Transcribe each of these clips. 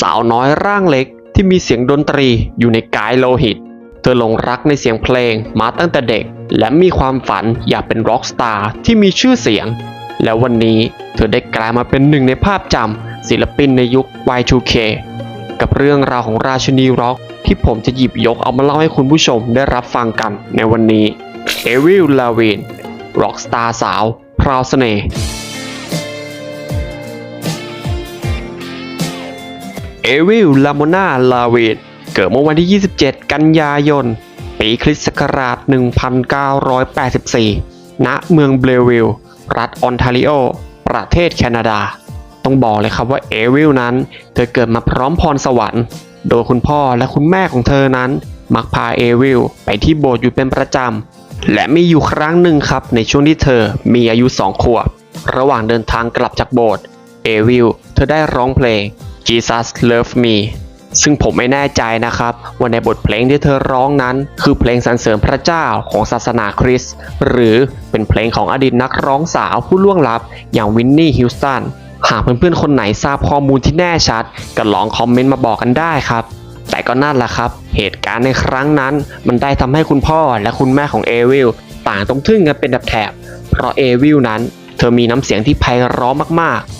สาวน้อยร่างเล็กที่มีเสียงดนตรีอยู่ในกายโลหิต เธอหลงรักในเสียงเพลงมาตั้งแต่เด็ก และมีความฝันอยากเป็นร็อกสตาร์ที่มีชื่อเสียง และวันนี้เธอได้กลายมาเป็นหนึ่งในภาพจำศิลปินในยุค Y2K กับเรื่องราวของราชินีร็อก ที่ผมจะหยิบยกเอามาเล่าให้คุณผู้ชมได้รับฟังกันในวันนี้เอวิลลาวินร็อกสตาร์สาวพราวเสน่ห์ อวิลลาโมนาลาเวดเกิดเมื่อวันที่ 27 กันยายน ปีคริสต์ศักราช 1984 ณ เมืองเบลวิล รัฐออนทาริโอ ประเทศแคนาดา ต้องบอกเลยครับว่าเอวิลนั้น เธอเกิดมาพร้อมพรสวรรค์ โดยคุณพ่อและคุณแม่ของเธอนั้น มักพาเอวิลไปที่โบสถ์อยู่เป็นประจำ และมีอยู่ครั้งหนึ่งครับในช่วงที่เธอมีอายุสองขวบ ระหว่างเดินทางกลับจากโบสถ์เอวิลเธอได้ร้องเพลง Jesus Love Me ซึ่งผมไม่แน่ใจนะครับ ว่าในบทเพลงที่เธอร้องนั้น คือเพลงสรรเสริญพระเจ้าของศาสนาคริสต์หรือเป็นเพลงของอดีตนักร้องสาวผู้ล่วงลับอย่างวินนี่ฮิวสตันหากเพื่อนๆคนไหนทราบข้อมูลที่แน่ชัด ก็ลองคอมเมนต์มาบอกกันได้ครับ แต่ก็นั่นแหละครับ เหตุการณ์ในครั้งนั้น มันได้ทำให้คุณพ่อและคุณแม่ของเอวิลต่างต้องทึ่งกันเป็นแถบเพราะเอวิลนั้น เธอมีน้ำเสียงที่ไพเราะมากๆ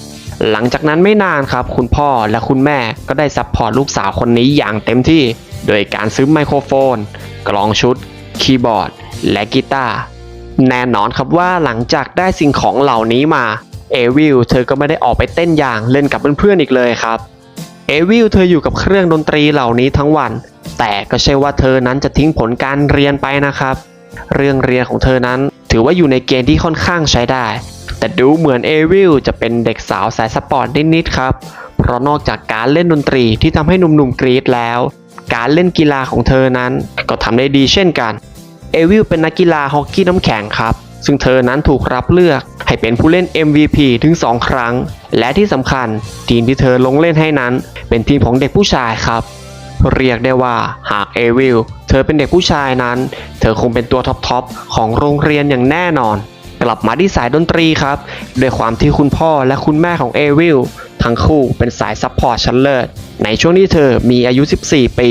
หลังจากนั้นไม่นานครับ คุณพ่อและคุณแม่ก็ได้ซัพพอร์ตลูกสาวคนนี้อย่างเต็มที่ โดยการซื้อไมโครโฟน กลองชุด คีย์บอร์ด และกีตาร์แน่นอนครับว่าหลังจากได้สิ่งของเหล่านี้มาเอวิลเธอก็ไม่ได้ออกไปเต้นอย่างเล่นกับเพื่อนๆอีกเลยครับเอวิลเธออยู่กับเครื่องดนตรีเหล่านี้ทั้งวัน แต่ก็ใช่ว่าเธอนั้นจะทิ้งผลการเรียนไปนะครับ เรื่องเรียนของเธอนั้นถือว่าอยู่ในเกณฑ์ที่ค่อนข้างใช้ได้ แต่ดูเหมือนเอวิลจะเป็นเด็กสาวสายสปอร์ตนิดๆครับ เพราะนอกจากการเล่นดนตรีที่ทำให้หนุ่มๆกรี๊ดแล้ว การเล่นกีฬาของเธอนั้นก็ทำได้ดีเช่นกัน เอวิลเป็นนักกีฬาฮอกกี้น้ำแข็งครับ ซึ่งเธอนั้นถูกรับเลือกให้เป็นผู้เล่น MVP ถึง 2 ครั้ง และที่สำคัญทีมที่เธอลงเล่นให้นั้น เป็นทีมของเด็กผู้ชายครับ เรียกได้ว่าหากเอวิลเธอเป็นเด็กผู้ชายนั้น เธอคงเป็นตัวท็อปๆของโรงเรียนอย่างแน่นอน กลับมาที่สายดนตรีครับด้วยความที่คุณพ่อและคุณแม่ของเอวิลทั้งคู่เป็นสายซัพพอร์ตชั้นเลิศในช่วงที่เธอมีอายุ 14 ปี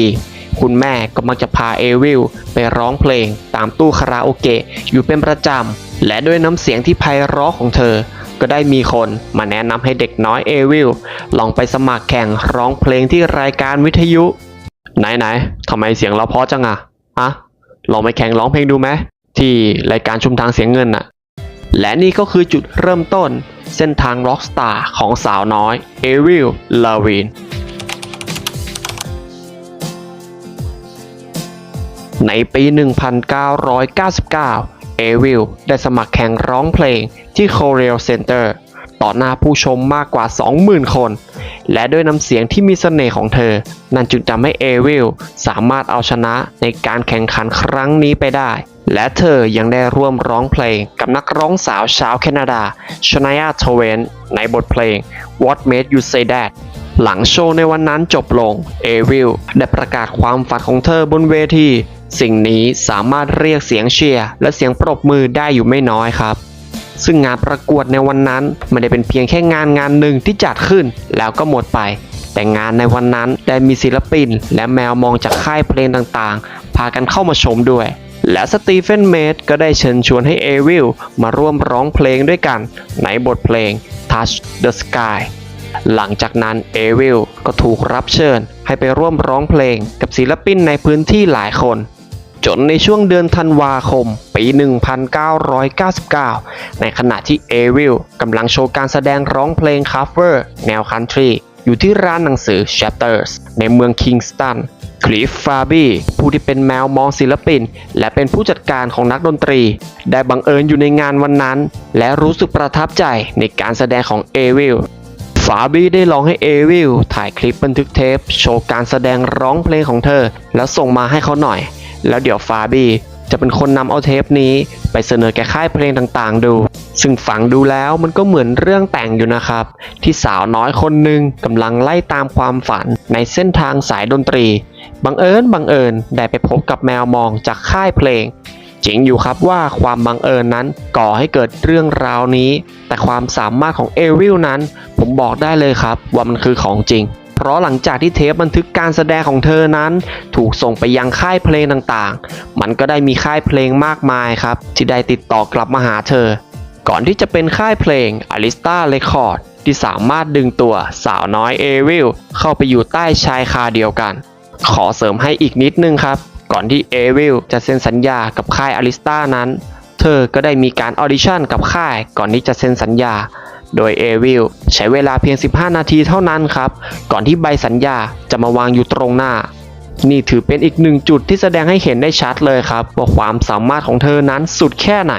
คุณแม่ก็มักจะพาเอวิลไปร้องเพลงตามตู้คาราโอเกะอยู่เป็นประจำ และด้วยน้ำเสียงที่ไพเราะของเธอ ก็ได้มีคนมาแนะนำให้เด็กน้อยเอวิลลองไปสมัครแข่งร้องเพลงที่รายการวิทยุ ไหนๆทำไมเสียงเราเพราะจังอะฮะลองไปแข่งร้องเพลงดูไหมที่รายการชุมทางเสียงเงินน่ะ และนี่ก็คือจุดเริ่มต้นเส้นทางร็อกสตาร์ของสาวน้อยเอวิลลาวินในปี 1999 เอวิลได้สมัครแข่งร้องเพลงที่ c o r e l Center ต่อหน้าผู้ชมมากกว่า 20,000 คน และด้วยน้ำเสียงที่มีเสน่ห์ของเธอ นั่นจึงทำให้เอวิลสามารถเอาชนะในการแข่งขันครั้งนี้ไปได้ และเธอยังได้ร่วมร้องเพลงกับนักร้องสาวชาวแคนาดาชนายาโทเวนในบทเพลง What Made You Say That หลังโชว์ในวันนั้นจบลง เอวิลได้ประกาศความฝันของเธอบนเวที สิ่งนี้สามารถเรียกเสียงเชียร์และเสียงปรบมือได้อยู่ไม่น้อยครับ ซึ่งงานประกวดในวันนั้นไม่ได้เป็นเพียงแค่งานงานหนึ่งที่จัดขึ้นแล้วก็หมดไป แต่งานในวันนั้นได้มีศิลปิน และแมวมองจากค่ายเพลงต่างๆ พากันเข้ามาชมด้วย และสตีเฟนเมดก็ได้เชิญชวนให้เอวิลมาร่วมร้องเพลงด้วยกันในบทเพลง Touch the Sky หลังจากนั้นเอวิลก็ถูกรับเชิญให้ไปร่วมร้องเพลงกับศิลปินในพื้นที่หลายคน จนในช่วงเดือนธันวาคม ปี 1999 ในขณะที่เอวิลกำลังโชว์การแสดงร้องเพลงคัฟเวอร์แนวคันทรี อยู่ที่ร้านหนังสือ Shatters ในเมืองคิงสตันคลิฟฟาบี้ผู้ที่เป็นแมวมองศิลปิน และเป็นผู้จัดการของนักดนตรี ได้บังเอิญอยู่ในงานวันนั้น และรู้สึกประทับใจในการแสดงของเอวิลฟาบี้ได้ลองให้เอวิลถ่ายคลิปบันทึกเทป โชว์การแสดงร้องเพลงของเธอ แล้วส่งมาให้เขาหน่อย แล้วเดี๋ยวฟาบี้ จะเป็นคนนำเอาเทปนี้ ไปเสนอแก่ค่ายเพลงต่างๆ ดู ซึ่งฟังดูแล้วมันก็เหมือนเรื่องแต่งอยู่นะครับ ที่สาวน้อยคนหนึ่งกำลังไล่ตามความฝันในเส้นทางสายดนตรี บังเอิญบังเอิญได้ไปพบกับแมวมองจากค่ายเพลงจริงอยู่ครับว่าความบังเอิญนั้นก่อให้เกิดเรื่องราวนี้ แต่ความสามารถของเอวิลนั้น ผมบอกได้เลยครับว่ามันคือของจริง เพราะหลังจากที่เทปบันทึกการแสดงของเธอนั้น ถูกส่งไปยังค่ายเพลงต่างๆ มันก็ได้มีค่ายเพลงมากมายครับ ที่ได้ติดต่อกลับมาหาเธอ ก่อนที่จะเป็นค่ายเพลง a l i s t a Record ที่สามารถดึงตัวสาวน้อยเอวิลเข้าไปอยู่ใต้ชายคาเดียวกัน ขอเสริมให้อีกนิดนึงครับ ก่อนที่เอวิลจะเซ็นสัญญากับค่าย a l i s t a นั้น เธอก็ได้มีการออดิชั่นกับค่ายก่อนที่จะเซ็นสัญญา โดยเอวิลใช้เวลาเพียง 15 นาทีเท่านั้นครับ ก่อนที่ใบสัญญาจะมาวางอยู่ตรงหน้า นี่ถือเป็นอีกหนึ่งจุดที่แสดงให้เห็นได้ชัดเลยครับ ว่าความสามารถของเธอนั้นสุดแค่ไหน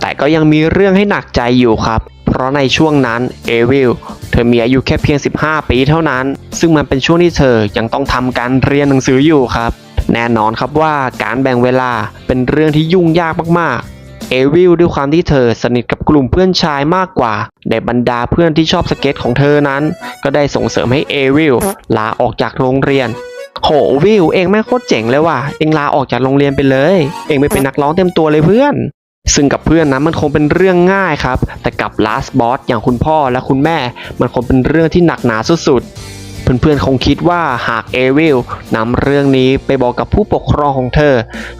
แต่ก็ยังมีเรื่องให้หนักใจอยู่ครับ เพราะในช่วงนั้นเอวิลเธอมีอายุแค่เพียง 15 ปีเท่านั้น ซึ่งมันเป็นช่วงที่เธอยังต้องทำการเรียนหนังสืออยู่ครับแน่นอนครับว่าการแบ่งเวลาเป็นเรื่องที่ยุ่งยากมาก เอวิลด้วยความที่เธอสนิทกับกลุ่มเพื่อนชายมากกว่า ในบรรดาเพื่อนที่ชอบสเก็ตของเธอนั้น ก็ได้ส่งเสริมให้เอวิลลาออกจากโรงเรียนโหวิวเองแม่โคตรเจ๋งเลยว่ะเองลาออกจากโรงเรียนไปเลย เองไม่เป็นนักร้องเต็มตัวเลยเพื่อน ซึ่งกับเพื่อนนั้นมันคงเป็นเรื่องง่ายครับ แต่กับลาสบอสอย่างคุณพ่อและคุณแม่ มันคงเป็นเรื่องที่หนักหนาสุดๆเพื่อนๆ คงคิดว่าหากเอวิลนำเรื่องนี้ไปบอกกับผู้ปกครองของเธอ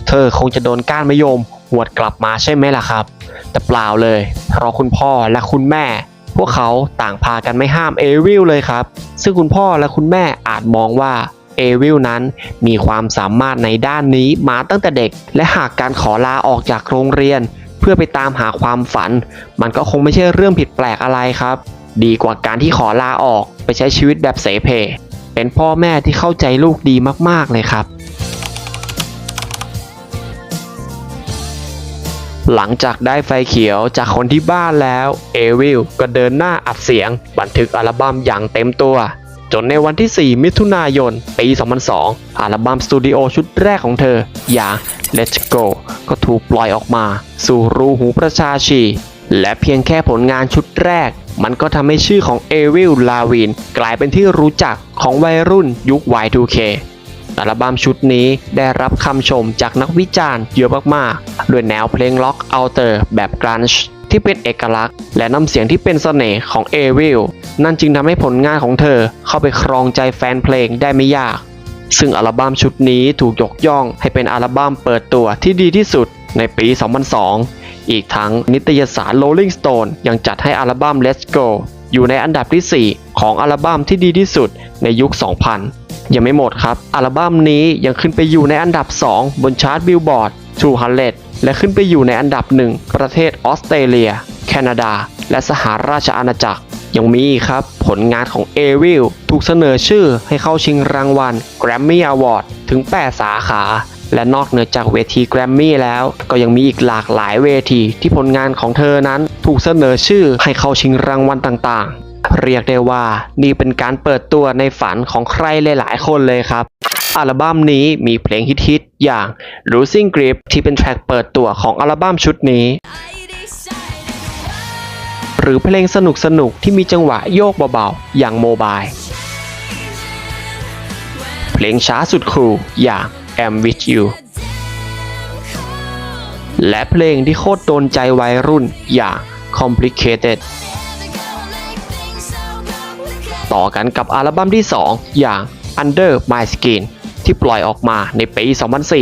เธอคงจะโดนก้านมะยม หวดกลับมาใช่ไหมล่ะครับ แต่เปล่าเลยเพราะคุณพ่อและคุณแม่ พวกเขาต่างพากันไม่ห้ามเอวิลเลยครับ ซึ่งคุณพ่อและคุณแม่อาจมองว่าเอวิลนั้นมีความสามารถในด้านนี้มาตั้งแต่เด็ก และหากการขอลาออกจากโรงเรียน เพื่อไปตามหาความฝัน มันก็คงไม่ใช่เรื่องผิดแปลกอะไรครับ ดีกว่าการที่ขอลาออกไปใช้ชีวิตแบบเสเพเป็นพ่อแม่ที่เข้าใจลูกดีมากๆเลยครับ หลังจากได้ไฟเขียวจากคนที่บ้านแล้วเอวิลก็เดินหน้าอัดเสียง บันทึกอัลบั้มอย่างเต็มตัว จนในวันที่ 4 มิถุนายน ปี 2002 อัลบั้มสตูดิโอชุดแรกของเธอ อย่าง Let's Go ก็ถูกปล่อยออกมา สู่รูหูประชาชี และเพียงแค่ผลงานชุดแรก มันก็ทำให้ชื่อของเอวิลลาวินกลายเป็นที่รู้จักของวัยรุ่นยุค Y2K อัลบั้มชุดนี้ได้รับคำชมจากนักวิจารณ์เยอะมากๆ ด้วยแนวเพลงล็อกเอัลเตอร์แบบกรันช์ที่เป็นเอกลักษณ์ และน้ำเสียงที่เป็นเสน่ห์ของเอวิลนั่นจึงทำให้ผลงานของเธอเข้าไปครองใจแฟนเพลงได้ไม่ยาก ซึ่งอัลบั้มชุดนี้ถูกยกย่องให้เป็นอัลบั้มเปิดตัวที่ดีที่สุดในปี 2002 อีกทั้งนิตยสาร Rolling Stone ยังจัดให้อัลบั้ม Let's Go อยู่ในอันดับที่ 4 ของอัลบั้มที่ดีที่สุดในยุค 2000 ยังไม่หมดครับ อัลบั้มนี้ยังขึ้นไปอยู่ในอันดับ 2 บนชาร์ตบิลบอร์ด200 และขึ้นไปอยู่ในอันดับ 1 ประเทศออสเตรเลีย แคนาดา และสหราชอาณาจักร ยังมีครับ ผลงานของเอวิลถูกเสนอชื่อให้เข้าชิงรางวัล Grammy Award ถึง 8 สาขาและนอกเหนือจากเวทีแกรมมี่แล้ว ก็ยังมีอีกหลากหลายเวทีที่ผลงานของเธอนั้นถูกเสนอชื่อให้เข้าชิงรางวัลต่างๆ เรียกได้ว่า นี่เป็นการเปิดตัวในฝันของใครหลายๆคนเลยครับ อัลบั้มนี้มีเพลงฮิตๆอย่าง Losing Grip ที่เป็นแทร็กเปิดตัวของอัลบั้มชุดนี้ หรือเพลงสนุกๆที่มีจังหวะโยกเบาๆ อย่างโมบายเพลงช้าสุดคูลอย่าง Am With You และเพลงที่โคตรโดนใจวัยรุ่นอย่าง Complicated ต่อกันกับอัลบั้มที่ 2 อย่าง Under My Skin ที่ปล่อยออกมาในปี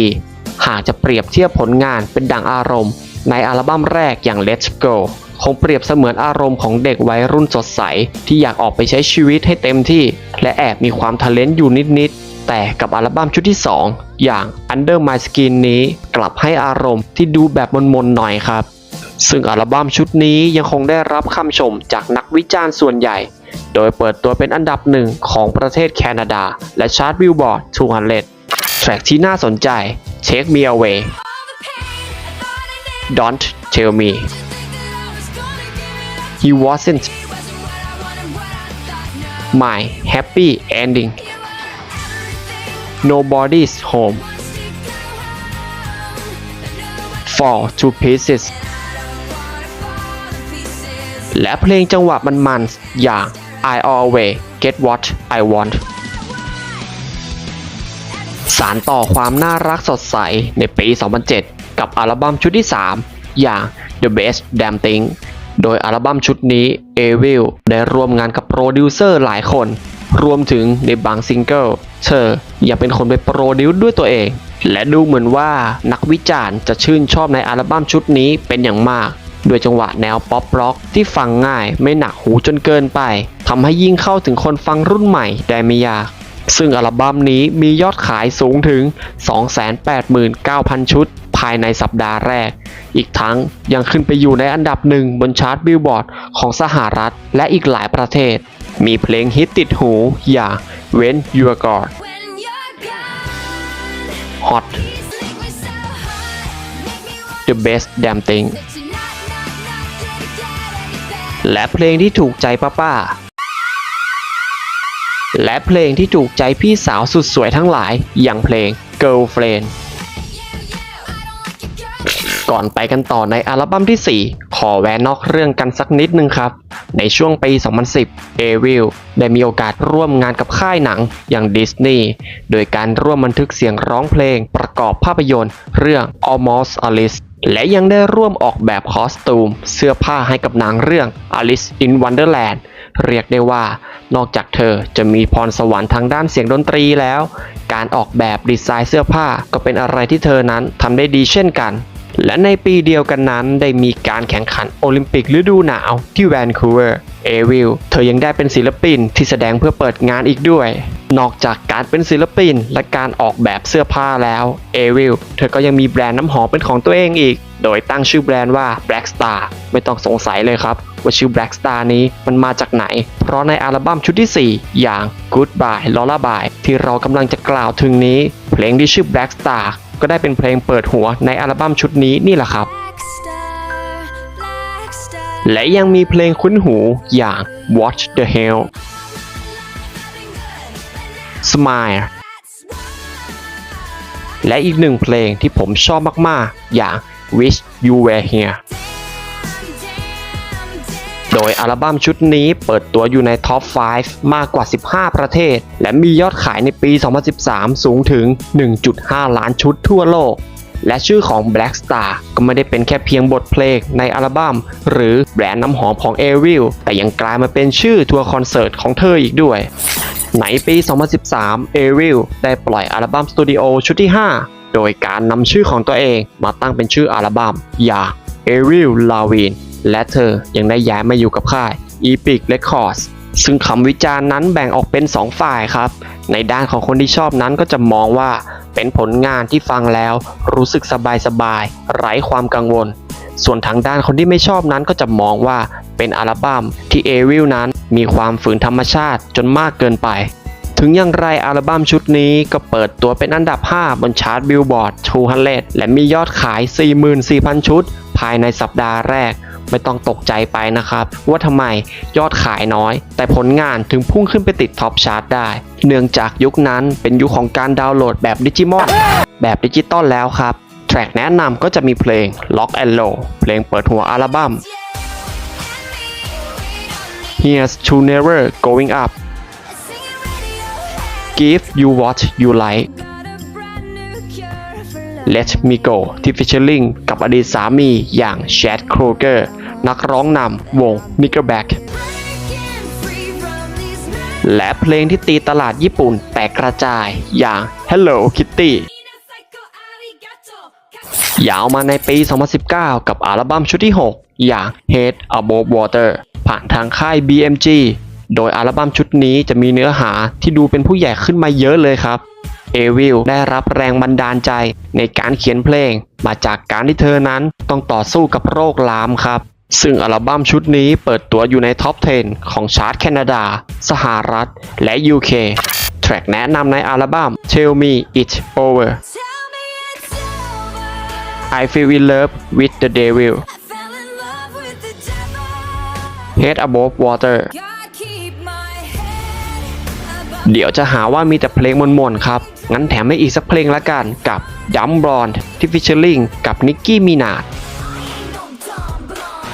2004 หากจะเปรียบเทียบผลงานเป็นดังอารมณ์ ในอัลบั้มแรกอย่าง Let's Go คงเปรียบเสมือนอารมณ์ของเด็กวัยรุ่นสดใส ที่อยากออกไปใช้ชีวิตให้เต็มที่ และแอบมีความทะเลนต์อยู่นิดๆ แต่กับอัลบั้มชุดที่ 2 อย่าง Under My Skin นี้กลับให้อารมณ์ที่ดูแบบมนๆหน่อยครับ ซึ่งอัลบั้มชุดนี้ยังคงได้รับคำชมจากนักวิจารณ์ส่วนใหญ่ โดยเปิดตัวเป็นอันดับหนึ่งของประเทศแคนาดา และชาร์ตบิลบอร์ด200 แทร็กที่น่าสนใจ Take Me Away Don't Tell Me He Wasn't My Happy Ending Nobody's Home Fall to Pieces และเพลงจังหวะมันๆอย่าง I Always Get What I Want สารต่อความน่ารักสดใสในปี 2007 กับอัลบั้มชุดที่ 3 อย่าง The Best Damn Thing โดยอัลบั้มชุดนี้ a v i l ได้ร่วมงานกับโปรดิวเซอร์หลายคน รวมถึงในบางซิงเกิล เธอยังเป็นคนไปโปรดิวด้วยตัวเอง และดูเหมือนว่านักวิจารณ์จะชื่นชอบในอัลบั้มชุดนี้เป็นอย่างมาก ด้วยจังหวะแนวป๊อปร็อกที่ฟังง่ายไม่หนักหูจนเกินไปทำให้ยิ่งเข้าถึงคนฟังรุ่นใหม่ได้ไม่ยาก ซึ่งอัลบั้มนี้มียอดขายสูงถึง 289,000 ชุด ภายในสัปดาห์แรก อีกทั้งยังขึ้นไปอยู่ในอันดับหนึ่งบนชาร์ตบิลบอร์ดของสหรัฐและอีกหลายประเทศ มีเพลงฮิตติดหูอย่าง When You're Gone When you're gone, Hot please make me so hot. Make me want The Best Damn Thing และเพลงที่ถูกใจป้าป้า และเพลงที่ถูกใจพี่สาวสุดสวยทั้งหลาย อย่างเพลง Girlfriend ก่อนไปกันต่อในอัลบั้มที่ 4 ขอแวะนอกเรื่องกันสักนิดนึงครับ ในช่วงปี 2010 a v i l ได้มีโอกาสร่วมงานกับค่ายหนังอย่างดิสนีย์โดยการร่วมบันทึกเสียงร้องเพลงประกอบภาพยนตร์เรื่อง Almost Alice และยังได้ร่วมออกแบบคอสตูม เสื้อผ้าให้กับนางเรื่อง Alice in Wonderland เรียกได้ว่านอกจากเธอจะมีพรสวรรค์ทางด้านเสียงดนตรีแล้ว การออกแบบดีไซน์เสื้อผ้าก็เป็นอะไรที่เธอนั้นทำได้ดีเช่นกัน และในปีเดียวกันนั้นได้มีการแข่งขันโอลิมปิกฤดูหนาวที่แวนคูเวอร์เอวิลเธอยังได้เป็นศิลปินที่แสดงเพื่อเปิดงานอีกด้วย นอกจากการเป็นศิลปินและการออกแบบเสื้อผ้าแล้วเอวิลเธอก็ยังมีแบรนด์น้ำหอมเป็นของตัวเองอีก โดยตั้งชื่อแบรนด์ว่า Black Star ไม่ต้องสงสัยเลยครับ ว่าชื่อ Black Star นี้มันมาจากไหน เพราะในอัลบั้มชุดที่ 4 อย่าง Goodbye Lullaby ที่เรากำลังจะกล่าวถึงนี้ เพลงที่ชื่อ Black Star ก็ได้เป็นเพลงเปิดหัวในอัลบั้มชุดนี้นี่แหละครับ และยังมีเพลงคุ้นหูอย่าง Watch the Hell Smile และอีกหนึ่งเพลงที่ผมชอบมาก ๆ อย่าง Wish You Were Here โดยอัลบั้มชุดนี้เปิดตัวอยู่ในท็อป 5 มากกว่า 15 ประเทศ และมียอดขายในปี 2013 สูงถึง 1.5 ล้านชุดทั่วโลก และชื่อของ Black Star ก็ไม่ได้เป็นแค่เพียงบทเพลงในอัลบั้ม หรือแบรนด์น้ำหอมของ a v i l แต่ยังกลายมาเป็นชื่อทัวร์คอนเสิร์ตของเธออีกด้วยในปี 2013 a v i l ได้ปล่อยอัลบั้มสตูดิโอชุดที่ 5 โดยการนำชื่อของตัวเองมาตั้งเป็นชื่ออัลบั้มอย่าง a v i l l a v i n และเธอยังได้ย้ายมาอยู่กับค่าย Epic Records ซึ่งคำวิจารณ์นั้นแบ่งออกเป็น 2 ฝ่ายครับ ในด้านของคนที่ชอบนั้นก็จะมองว่าเป็นผลงานที่ฟังแล้วรู้สึกสบายๆไร้ความกังวล ส่วนทางด้านคนที่ไม่ชอบนั้นก็จะมองว่าเป็นอัลบั้มที่เอวิลนั้นมีความฝืนธรรมชาติจนมากเกินไป ถึงอย่างไรอัลบั้มชุดนี้ก็เปิดตัวเป็นอันดับ 5 บนชาร์ตบิลบอร์ด200และมียอดขาย 44,000 ชุด ภายในสัปดาห์แรก ไม่ต้องตกใจไปนะครับ ว่าทำไมยอดขายน้อย แต่ผลงานถึงพุ่งขึ้นไปติดท็อปชาร์ตได้ เนื่องจากยุคนั้นเป็นยุคของการดาวน์โหลดแบบดิจิมอนแบบดิจิตอลแล้วครับ แทร็กแนะนำก็จะมีเพลง Lock and Low เพลงเปิดหัวอัลบั้ม Here's to Never Going Up Give You What You Like Let Me Go ที่ฟิชเชอร์ลิงกับอดีตสามีอย่าง Chad Kroger นักร้องนำวง Nickelback และเพลงที่ตีตลาดญี่ปุ่นแตกกระจายอย่าง Hello Kitty ยาวมาในปี 2019 กับอัลบั้มชุดที่ 6 อย่าง Head Above Water ผ่านทางค่าย BMG โดยอัลบั้มชุดนี้จะมีเนื้อหาที่ดูเป็นผู้ใหญ่ขึ้นมาเยอะเลยครับ เอวิลได้รับแรงบันดาลใจในการเขียนเพลง มาจากการที่เธอนั้นต้องต่อสู้กับโรคลามครับ ซึ่งอัลบั้มชุดนี้เปิดตัวอยู่ในท็อป 10 ของชาร์ตแคนาดา สหรัฐ และ UK แทร็กแนะนำในอัลบั้ม Tell Me It's Over Tell me it's over. I Feel in Love with the Devil I fell in love with the devil. Head Above Water Gotta keep my head above. เดี๋ยวจะหาว่ามีแต่เพลงมนๆครับ งั้นแถมให้อีกสักเพลงละกันกับ Dumb Blonde ที่ฟิชเชอร์ลิงกับนิกกี้มีนา Ain't no dumb blonde.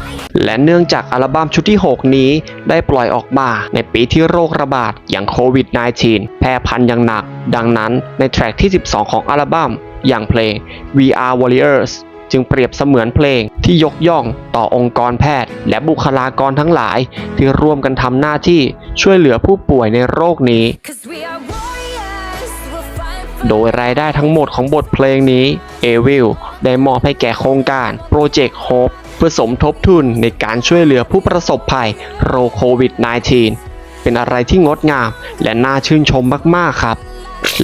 I และเนื่องจากอัลบั้มชุดที่ 6 นี้ได้ปล่อยออกมาในปีที่โรคระบาดอย่างโควิด -19 แพร่พันธุ์อย่างหนัก ดังนั้นในแทร็กที่ 12 ของอัลบั้มอย่างเพลง We Are Warriors จึงเปรียบเสมือนเพลงที่ยกย่องต่อองค์กรแพทย์ และบุคลากรทั้งหลาย ที่ร่วมกันทำหน้าที่ช่วยเหลือผู้ป่วยในโรคนี้ โดยรายได้ทั้งหมดของบทเพลงนี้เอวิลได้มอบให้แก่โครงการ Project Hope เพื่อสมทบทุนในการช่วยเหลือผู้ประสบภัยโรคโควิด -19 เป็นอะไรที่งดงามและน่าชื่นชมมากๆครับ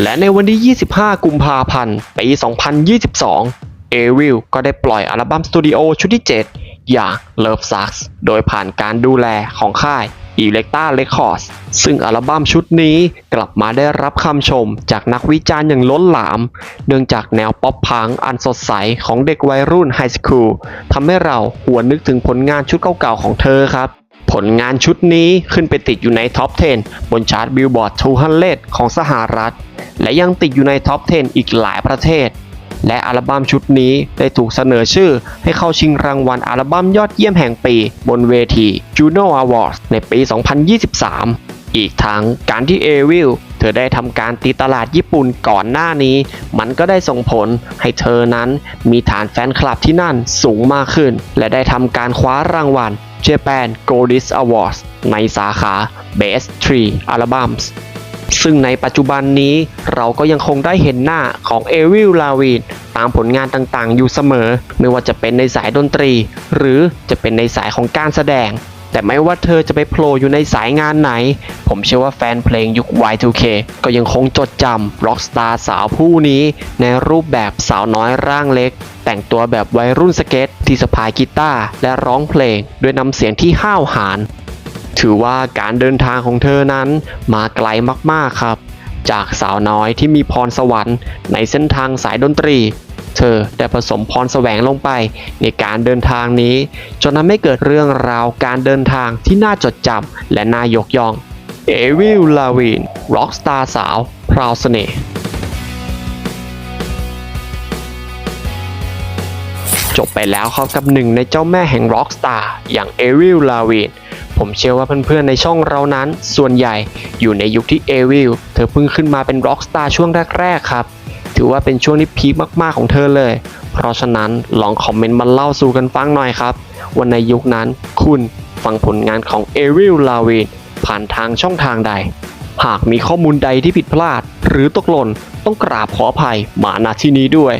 และในวันที่ 25 กุมภาพันธ์ปี 2022 เอวิลก็ได้ปล่อยอัลบั้มสตูดิโอชุดที่ 7 อย่าง Love Sucks โดยผ่านการดูแลของค่าย Electa Records ซึ่งอัลบั้มชุดนี้กลับมาได้รับคำชมจากนักวิจารณ์อย่างล้นหลาม เนื่องจากแนวป๊อปพังอันสดใสของเด็กวัยรุ่นไฮสคูลทำให้เราหวนนึกถึงผลงานชุดเก่าๆของเธอครับ ผลงานชุดนี้ขึ้นไปติดอยู่ในท็อป 10 บนชาร์ตบิลบอร์ด 200 ของสหรัฐ และยังติดอยู่ในท็อป 10 อีกหลายประเทศ และอัลบั้มชุดนี้ได้ถูกเสนอชื่อให้เข้าชิงรางวัลอัลบั้มยอดเยี่ยมแห่งปีบนเวที Juno Awards ในปี 2023 อีกทั้งการที่เอวิลเธอได้ทำการตีตลาดญี่ปุ่นก่อนหน้านี้ มันก็ได้ส่งผลให้เธอนั้นมีฐานแฟนคลับที่นั่นสูงมากขึ้น และได้ทำการคว้ารางวัล Japan Goldis Awards ในสาขา Best 3 Albums ซึ่งในปัจจุบันนี้เราก็ยังคงได้เห็นหน้าของเอวิลลาวีนตามผลงานต่างๆ อยู่เสมอ ไม่ว่าจะเป็นในสายดนตรี หรือจะเป็นในสายของการแสดง แต่ไม่ว่าเธอจะไปโผล่อยู่ในสายงานไหน ผมเชื่อว่าแฟนเพลงยุค Y2K ก็ยังคงจดจำร็อกสตาร์สาวผู้นี้ ในรูปแบบสาวน้อยร่างเล็ก แต่งตัวแบบวัยรุ่นสเก็ต ที่สะพายกีตาร์และร้องเพลง ด้วยน้ำเสียงที่ห้าวหาญ ถือว่าการเดินทางของเธอนั้นมาไกลมากๆครับ จากสาวน้อยที่มีพรสวรรค์ในเส้นทางสายดนตรี เธอได้ผสมพรแสวงลงไปในการเดินทางนี้ จนทำให้เกิดเรื่องราวการเดินทางที่น่าจดจำและน่ายกย่อง เอวิลลาวินร็อกสตาร์สาว พราวเสน่ห์จบไปแล้วครับกับหนึ่งในเจ้าแม่แห่งร็อกสตาร์อย่างเอวิลลาวิน ผมเชื่อว่าเพื่อนๆในช่องเรานั้น ส่วนใหญ่อยู่ในยุคที่เอวิลเธอเพิ่งขึ้นมาเป็นร็อกสตาร์ช่วงแรกๆครับ ถือว่าเป็นช่วงที่พีคมากๆของเธอเลย เพราะฉะนั้นลองคอมเมนต์มาเล่าสู่กันฟังหน่อยครับว่าในยุคนั้นคุณฟังผลงานของเอวิลลาวินผ่านทางช่องทางใด หากมีข้อมูลใดที่ผิดพลาด หรือตกหล่นต้องกราบขออภัยมาณที่นี้ด้วย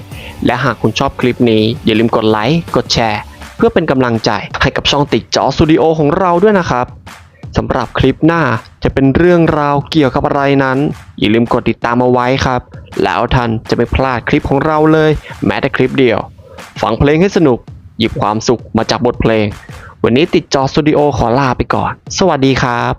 และหากคุณชอบคลิปนี้อย่าลืมกดไลค์กดแชร์ เพื่อเป็นกำลังใจให้กับช่องติดจอสตูดิโอของเราด้วยนะครับสำหรับคลิปหน้าจะเป็นเรื่องราวเกี่ยวกับอะไรนั้น อย่าลืมกดติดตามเอาไว้ครับ แล้วท่านจะไม่พลาดคลิปของเราเลย แม้แต่คลิปเดียว ฟังเพลงให้สนุก หยิบความสุขมาจากบทเพลง วันนี้ติดจอสตูดิโอขอลาไปก่อน สวัสดีครับ